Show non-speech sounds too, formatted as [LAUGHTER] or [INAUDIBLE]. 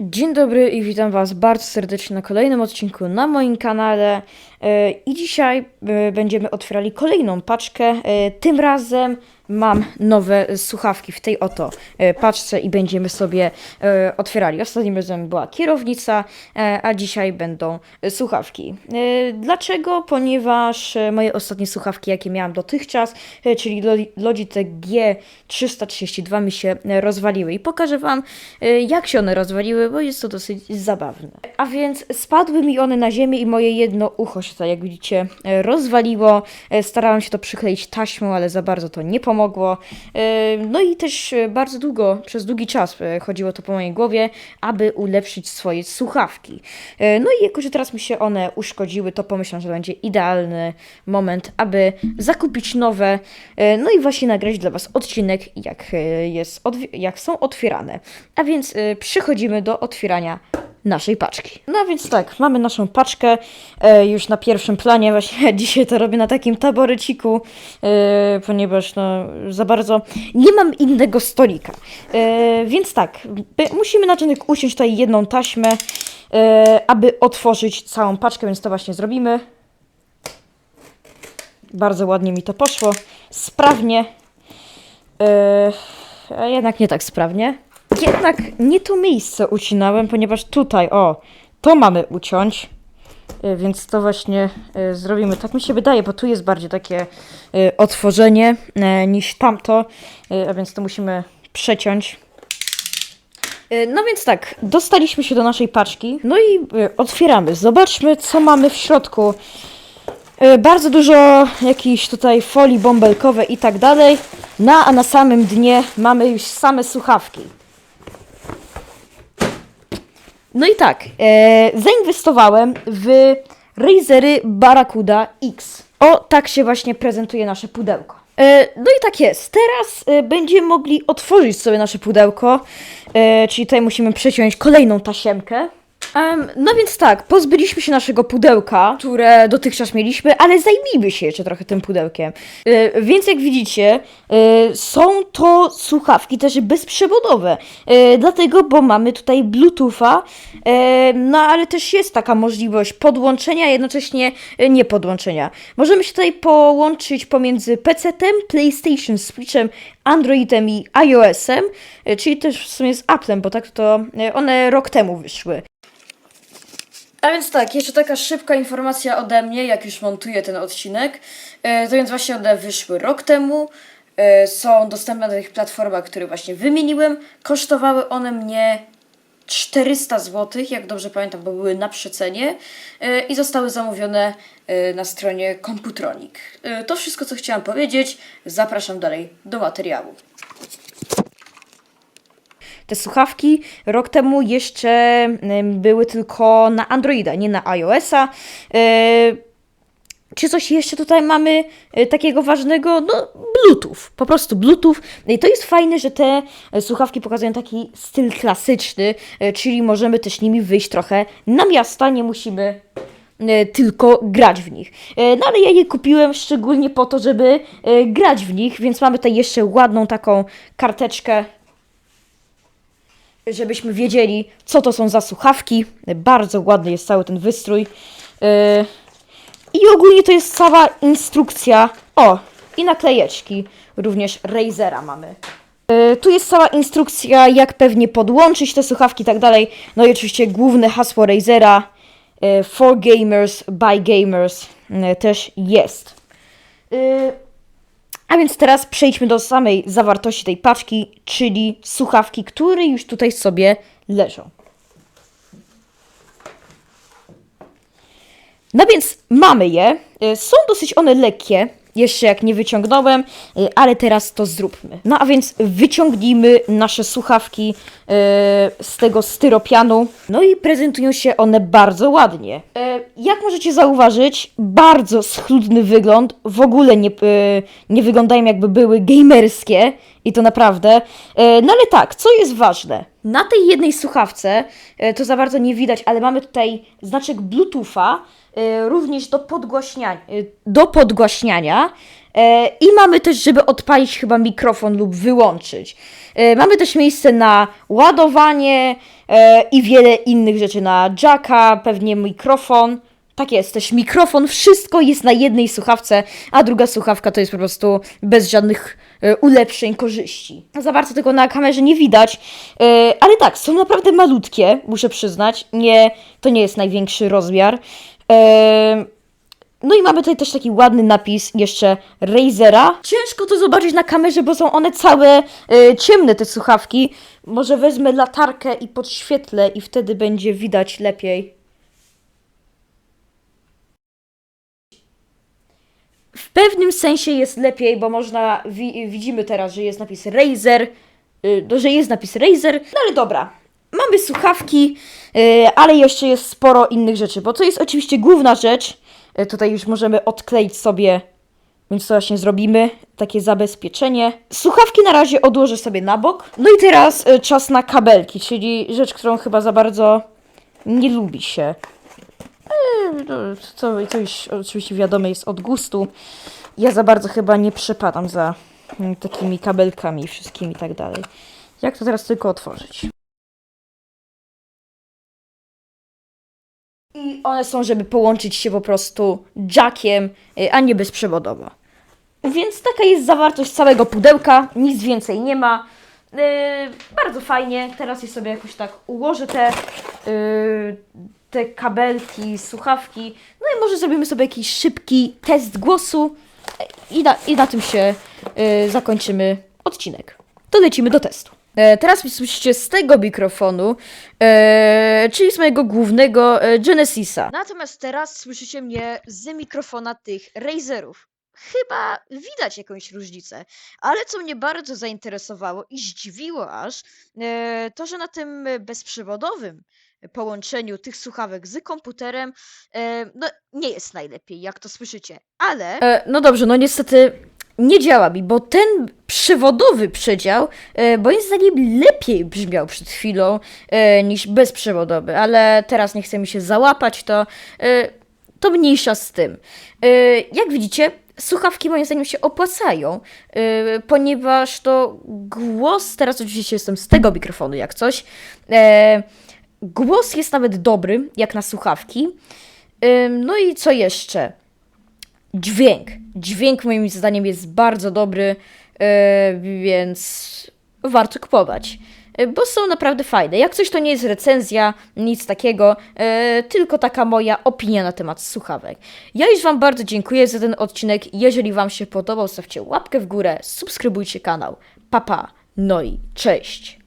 Dzień dobry i witam Was bardzo serdecznie na kolejnym odcinku na moim kanale. E, I dzisiaj e, będziemy otwierali kolejną paczkę. E, Tym razem mam nowe słuchawki w tej oto e, paczce i będziemy sobie e, otwierali. Ostatnim razem była kierownica, e, a dzisiaj będą słuchawki. Dlaczego? Ponieważ moje ostatnie słuchawki, jakie miałam dotychczas, czyli Lo- Logitech G332 mi się rozwaliły i pokażę Wam, jak się one rozwaliły, bo jest to dosyć zabawne. A więc spadły mi one na ziemię i moje jedno ucho się tutaj, jak widzicie, rozwaliło. Starałam się to przykleić taśmą, ale za bardzo to nie pomogło. E, No i też e, bardzo długo, przez długi czas e, chodziło to po mojej głowie, aby ulepszyć swoje słuchawki. No i jako, że teraz mi się one uszkodziły, to pomyślałam, że będzie idealny moment, aby zakupić nowe. No i właśnie nagrać dla Was odcinek, jak, jest, jak są otwierane. A więc przechodzimy do otwierania naszej paczki. No więc tak, mamy naszą paczkę e, już na pierwszym planie. Właśnie [LAUGHS] dzisiaj to robię na takim taboreciku, e, ponieważ no, za bardzo nie mam innego stolika. E, więc tak, by, musimy na początek usiąść tutaj jedną taśmę, e, aby otworzyć całą paczkę, więc to właśnie zrobimy. Bardzo ładnie mi to poszło. Sprawnie. E, a jednak nie tak sprawnie. Jednak nie to miejsce ucinałem, ponieważ tutaj, o, to mamy uciąć. E, Więc to właśnie e, zrobimy. Tak mi się wydaje, bo tu jest bardziej takie e, otworzenie niż tamto, a więc to musimy przeciąć. No więc tak, dostaliśmy się do naszej paczki. No i otwieramy. Zobaczmy, co mamy w środku. Bardzo dużo jakichś tutaj folii bąbelkowe i tak dalej. No a na samym dnie mamy już same słuchawki. No i tak, e, zainwestowałem w Razery Barracuda X. O, tak się właśnie prezentuje nasze pudełko. E, no i tak jest. Teraz e, będziemy mogli otworzyć sobie nasze pudełko, e, czyli tutaj musimy przeciąć kolejną tasiemkę. Em, no więc tak, pozbyliśmy się naszego pudełka, które dotychczas mieliśmy, ale zajmijmy się jeszcze trochę tym pudełkiem. E, więc jak widzicie, e, są to słuchawki też bezprzewodowe, e, dlatego, bo mamy tutaj Bluetootha, e, no ale też jest taka możliwość podłączenia, jednocześnie e, nie podłączenia. Możemy się tutaj połączyć pomiędzy PC-tem, PlayStation, Switchem, Androidem i iOS-em, e, czyli też w sumie z Applem, bo tak to e, one rok temu wyszły. A więc tak, jeszcze taka szybka informacja ode mnie, jak już montuję ten odcinek. E, to więc właśnie one wyszły rok temu. E, są dostępne na tych platformach, które właśnie wymieniłem. Kosztowały one mnie 400 zł, jak dobrze pamiętam, bo były na przecenie e, i zostały zamówione na stronie Computronic. To wszystko, co chciałam powiedzieć. Zapraszam dalej do materiału. Te słuchawki rok temu jeszcze były tylko na Androida, nie na iOS-a. E, czy coś jeszcze tutaj mamy e, takiego ważnego? No, Bluetooth. Po prostu Bluetooth. I to jest fajne, że te e, słuchawki pokazują taki styl klasyczny, czyli możemy też nimi wyjść trochę na miasta, nie musimy tylko grać w nich. No ale ja je kupiłem szczególnie po to, żeby grać w nich, więc mamy tutaj jeszcze ładną taką karteczkę żebyśmy wiedzieli, co to są za słuchawki. Bardzo ładny jest cały ten wystrój. Yy, I ogólnie to jest cała instrukcja. O, i naklejeczki. Również Razera mamy. Yy, Tu jest cała instrukcja, jak pewnie podłączyć te słuchawki i tak dalej. No i oczywiście główne hasło Razera. yy, For gamers, by gamers też jest. A więc teraz przejdźmy do samej zawartości tej paczki, czyli słuchawki, które już tutaj sobie leżą. No więc mamy je. Y, Są dosyć one lekkie. Jeszcze jak nie wyciągnąłem, y, ale teraz to zróbmy. No a więc wyciągnijmy nasze słuchawki y, z tego styropianu. No i prezentują się one bardzo ładnie. Y, Jak możecie zauważyć, bardzo schludny wygląd. W ogóle nie, y, nie wyglądają jakby były gamerskie. I to naprawdę. Y, No ale tak, co jest ważne? Na tej jednej słuchawce, y, to za bardzo nie widać, ale mamy tutaj znaczek Bluetootha, y, również do podgłaśniania, do podgłaśniania. E, I mamy też, żeby odpalić chyba mikrofon lub wyłączyć. E, mamy też miejsce na ładowanie e, i wiele innych rzeczy, na jacka, pewnie mikrofon. Tak jest, też mikrofon, wszystko jest na jednej słuchawce, a druga słuchawka to jest po prostu bez żadnych e, ulepszeń, korzyści. Za bardzo tego na kamerze nie widać, e, ale tak, są naprawdę malutkie, muszę przyznać. Nie, to nie jest największy rozmiar. E, no i mamy tutaj też taki ładny napis jeszcze Razera. Ciężko to zobaczyć na kamerze, bo są one całe e, ciemne, te słuchawki. Może wezmę latarkę i podświetlę i wtedy będzie widać lepiej. W pewnym sensie jest lepiej, bo można, wi widzimy teraz, że jest napis Razer, y, no, że jest napis Razer, no ale dobra. Mamy słuchawki, y, ale jeszcze jest sporo innych rzeczy, bo to jest oczywiście główna rzecz. Y, tutaj już możemy odkleić sobie, więc to właśnie zrobimy, takie zabezpieczenie. Słuchawki na razie odłożę sobie na bok. No i teraz y, czas na kabelki, czyli rzecz, którą chyba za bardzo nie lubi się. No, co, co już oczywiście wiadome jest od gustu. Ja za bardzo chyba nie przepadam za mm, takimi kabelkami wszystkimi i tak dalej. Jak to teraz tylko otworzyć? I one są, żeby połączyć się po prostu jackiem, y, a nie bezprzewodowo. Więc taka jest zawartość całego pudełka, nic więcej nie ma. Yy, bardzo fajnie. Teraz je sobie jakoś tak ułożę te, te kabelki, słuchawki. No i może zrobimy sobie jakiś szybki test głosu i na, i na tym się yy, zakończymy odcinek. To lecimy do testu. E, teraz mnie słyszycie z tego mikrofonu, e, czyli z mojego głównego e, Genesisa. Natomiast teraz słyszycie mnie z mikrofona tych Razerów. Chyba widać jakąś różnicę, ale co mnie bardzo zainteresowało i zdziwiło aż, e, to że na tym bezprzewodowym połączeniu tych słuchawek z komputerem, e, no nie jest najlepiej, jak to słyszycie, ale... E, no dobrze, no niestety nie działa mi, bo ten przewodowy przedział, e, moim zdaniem lepiej brzmiał przed chwilą e, niż bezprzewodowy, ale teraz nie chce mi się załapać, to, e, to mniejsza z tym. E, jak widzicie, słuchawki moim zdaniem się opłacają, e, ponieważ to głos, teraz oczywiście jestem z tego mikrofonu jak coś, e, głos jest nawet dobry, jak na słuchawki. Ym, No i co jeszcze? Dźwięk. Dźwięk moim zdaniem jest bardzo dobry, e, więc warto kupować. E, Bo są naprawdę fajne. Jak coś to nie jest recenzja, nic takiego, e, tylko taka moja opinia na temat słuchawek. Ja już Wam bardzo dziękuję za ten odcinek. Jeżeli Wam się podobał, stawcie łapkę w górę, subskrybujcie kanał. Papa, pa. no i cześć.